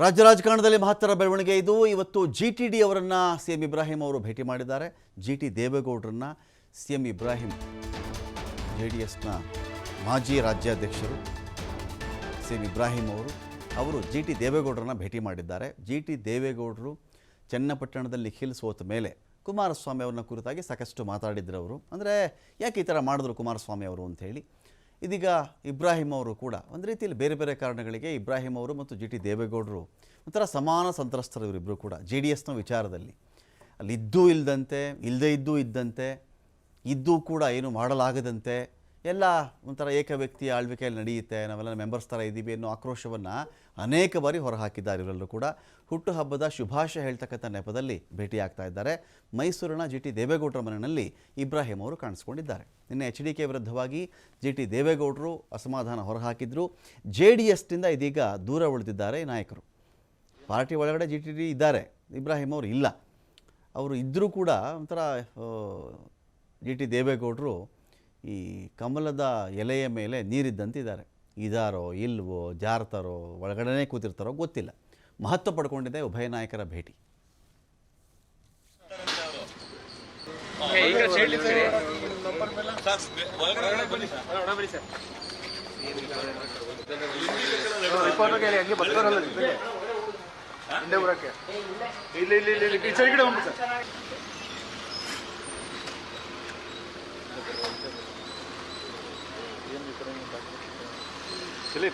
ರಾಜ್ಯ ರಾಜಕಾರಣದಲ್ಲಿ ಮಹತ್ತರ ಬೆಳವಣಿಗೆ ಇದು. ಇವತ್ತು ಜಿ ಟಿ ಡಿ ಅವರನ್ನು ಸಿ ಎಂ ಇಬ್ರಾಹಿಂ ಅವರು ಭೇಟಿ ಮಾಡಿದ್ದಾರೆ. G T ದೇವೇಗೌಡರನ್ನ C M Ibrahim, J D ಎಸ್ನ ಮಾಜಿ ರಾಜ್ಯಾಧ್ಯಕ್ಷರು ಸಿ ಎಂ ಇಬ್ರಾಹಿಂ ಅವರು ಅವರು ಜಿ ಟಿ ದೇವೇಗೌಡರನ್ನ ಭೇಟಿ ಮಾಡಿದ್ದಾರೆ. ಜಿ ಟಿ ದೇವೇಗೌಡರು ಚನ್ನಪಟ್ಟಣದಲ್ಲಿ ನಿಖಿಲ್ ಸೋತ ಮೇಲೆ ಕುಮಾರಸ್ವಾಮಿ ಅವರನ್ನ ಕುರಿತಾಗಿ ಸಾಕಷ್ಟು ಮಾತಾಡಿದ್ರು ಅವರು. ಅಂದರೆ ಯಾಕೆ ಈ ಥರ ಮಾಡಿದ್ರು ಕುಮಾರಸ್ವಾಮಿ ಅವರು ಅಂತ ಹೇಳಿ. ಇದೀಗ ಇಬ್ರಾಹಿಂ ಅವರು ಕೂಡ ಒಂದು ರೀತಿಯಲ್ಲಿ ಬೇರೆ ಬೇರೆ ಕಾರಣಗಳಿಗೆ ಇಬ್ರಾಹಿಂ ಅವರು ಮತ್ತು ಜಿ ಟಿ ದೇವೇಗೌಡರು ಒಂಥರ ಸಮಾನ ಸಂತ್ರಸ್ತರು ಇವರಿಬ್ಬರು ಕೂಡ ಜೆ ಡಿ ಎಸ್ನ ವಿಚಾರದಲ್ಲಿ. ಅಲ್ಲಿ ಇದ್ದೂ ಇಲ್ಲದಂತೆ ಇಲ್ಲದೇ ಇದ್ದೂ ಇದ್ದಂತೆ, ಇದ್ದೂ ಕೂಡ ಏನು ಮಾಡಲಾಗದಂತೆ ಎಲ್ಲ ಒಂಥರ ಏಕ ವ್ಯಕ್ತಿ ಆಳ್ವಿಕೆಯಲ್ಲಿ ನಡೆಯುತ್ತೆ. ನಾವೆಲ್ಲ ಮೆಂಬರ್ಸ್ ಥರ ಇದ್ದೀವಿ ಅನ್ನೋ ಆಕ್ರೋಶವನ್ನು ಅನೇಕ ಬಾರಿ ಹೊರಹಾಕಿದ್ದಾರೆ ಇವರೆಲ್ಲರೂ ಕೂಡ. ಹುಟ್ಟುಹಬ್ಬದ ಶುಭಾಶಯ ಹೇಳ್ತಕ್ಕಂಥ ನೆಪದಲ್ಲಿ ಭೇಟಿಯಾಗ್ತಾ ಇದ್ದಾರೆ. ಮೈಸೂರಿನ ಜಿ ಟಿ ದೇವೇಗೌಡರ ಮನೆಯಲ್ಲಿ ಇಬ್ರಾಹಿಂ ಅವರು ಕಾಣಿಸ್ಕೊಂಡಿದ್ದಾರೆ. ನಿನ್ನೆ ಎಚ್ ಡಿ ಕೆ ವಿರುದ್ಧವಾಗಿ ಜಿ ಟಿ ದೇವೇಗೌಡರು ಅಸಮಾಧಾನ ಹೊರಹಾಕಿದ್ರು. ಜೆ ಡಿ ಎಸ್ನಿಂದ ಇದೀಗ ದೂರ ಉಳಿದಿದ್ದಾರೆ ನಾಯಕರು. ಪಾರ್ಟಿ ಒಳಗಡೆ ಜಿ ಟಿ ಡಿ ಇದ್ದಾರೆ. ಇಬ್ರಾಹಿಂ ಅವರು ಇಲ್ಲ. ಅವರು ಇದ್ದರೂ ಕೂಡ ಒಂಥರ ಜಿ ಟಿ ದೇವೇಗೌಡರು ಈ ಕಮಲದ ಎಲೆಯ ಮೇಲೆ ನೀರಿದ್ದಂತಿದ್ದಾರೆ. ಇದಾರೋ ಇಲ್ವೋ ಜಾರ್ತಾರೋ ಒಳಗಡೆನೇ ಕೂತಿರ್ತಾರೋ ಗೊತ್ತಿಲ್ಲ. ಮಹತ್ವ ಪಡ್ಕೊಂಡಿದೆ ಉಭಯ ನಾಯಕರ ಭೇಟಿ. ಇಲ್ಲ ಇಲ್ಲ ಇಲ್ಲ ಇಲ್ಲ ಜೊತೆಗೆ ಹಿಂದೆ ಬರೋಕ್ಕೆ ಇಲ್ಲಿ ಇಲ್ಲಿ ಇಲ್ಲಿ ಈ